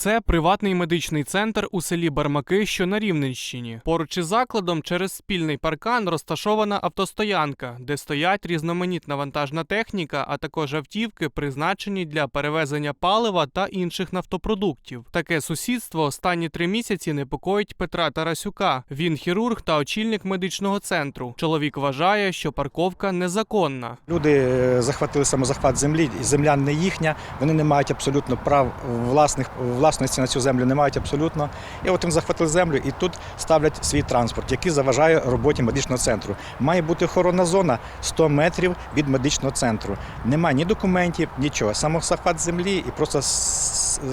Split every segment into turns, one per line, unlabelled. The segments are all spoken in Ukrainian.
Це приватний медичний центр у селі Бармаки, що на Рівненщині. Поруч із закладом через спільний паркан розташована автостоянка, де стоять різноманітна вантажна техніка, а також автівки, призначені для перевезення палива та інших нафтопродуктів. Таке сусідство останні три місяці непокоїть Петра Тарасюка. Він хірург та очільник медичного центру. Чоловік вважає, що парковка незаконна.
Люди е, захватили самозахват землі, і земля не їхня. Вони не мають абсолютно прав власних власності на цю землю, не мають абсолютно. І от їм захватили землю і тут ставлять свій транспорт, який заважає роботі медичного центру. Має бути охоронна зона 100 метрів від медичного центру. Немає ні документів, нічого. Самозахват землі і просто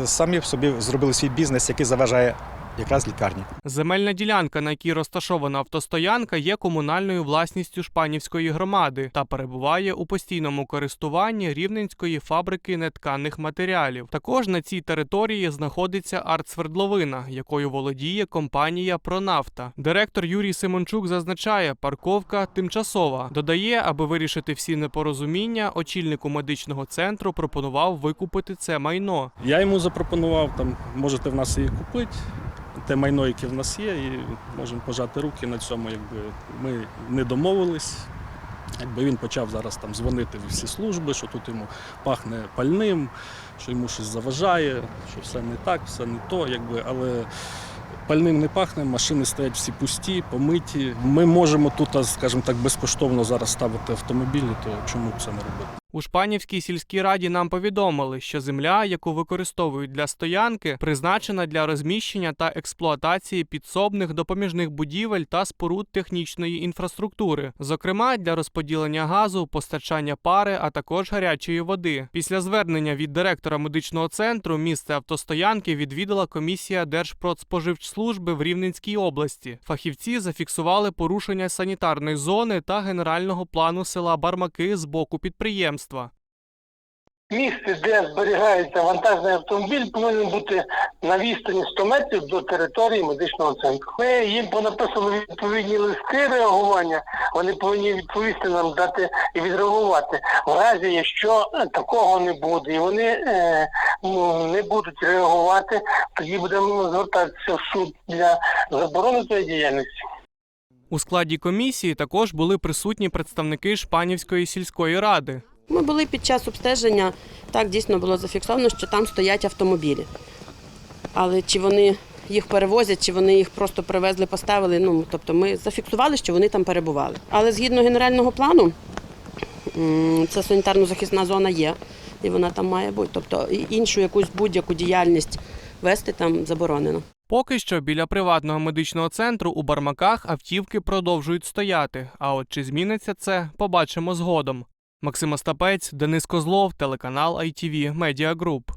самі собі зробили свій бізнес, який заважає якраз лікарні.
Земельна ділянка, на якій розташована автостоянка, є комунальною власністю Шпанівської громади та перебуває у постійному користуванні рівненської фабрики нетканих матеріалів. Також на цій території знаходиться артсвердловина, якою володіє компанія Пронафта. Директор Юрій Симончук зазначає, парковка тимчасова. Додає, аби вирішити всі непорозуміння, очільнику медичного центру пропонував викупити це майно.
Я йому запропонував, там, можете в нас її купити, те майно, яке в нас є, і можемо пожати руки на цьому. Якби ми не домовились. Якби він почав зараз там дзвонити в всі служби, що тут йому пахне пальним, що йому щось заважає, що все не так, все не то, якби, але пальним не пахне, машини стоять всі пусті, помиті. Ми можемо тут, скажімо так, безкоштовно зараз ставити автомобілі, то чому б це не робити?
У Шпанівській сільській раді нам повідомили, що земля, яку використовують для стоянки, призначена для розміщення та експлуатації підсобних допоміжних будівель та споруд технічної інфраструктури, зокрема для розподілення газу, постачання пари, а також гарячої води. Після звернення від директора медичного центру місце автостоянки відвідала комісія Держпродспоживслужби в Рівненській області. Фахівці зафіксували порушення санітарної зони та генерального плану села Бармаки з боку підприємства.
Місце, де зберігається вантажний автомобіль, повинен бути на відстані 100 метрів до території медичного центру. Ми їм понаписали відповідні листи реагування. Вони повинні відповісти нам дати і відреагувати. В разі, якщо е, такого не буде, і вони е, ну, не будуть реагувати, тоді будемо звертатися в суд для заборони цієї діяльності.
У складі комісії також були присутні представники Шпанівської сільської ради.
Ми були під час обстеження, так дійсно було зафіксовано, що там стоять автомобілі. Але чи вони їх перевозять, чи вони їх просто привезли, поставили. Ну, тобто ми зафіксували, що вони там перебували. Але згідно генерального плану, це санітарно-захисна зона є, і вона там має бути. Тобто іншу якусь будь-яку діяльність вести там заборонено.
Поки що біля приватного медичного центру у Бармаках автівки продовжують стояти. А от чи зміниться це, побачимо згодом. Максим Остапець, Денис Козлов, телеканал ITV Media Group.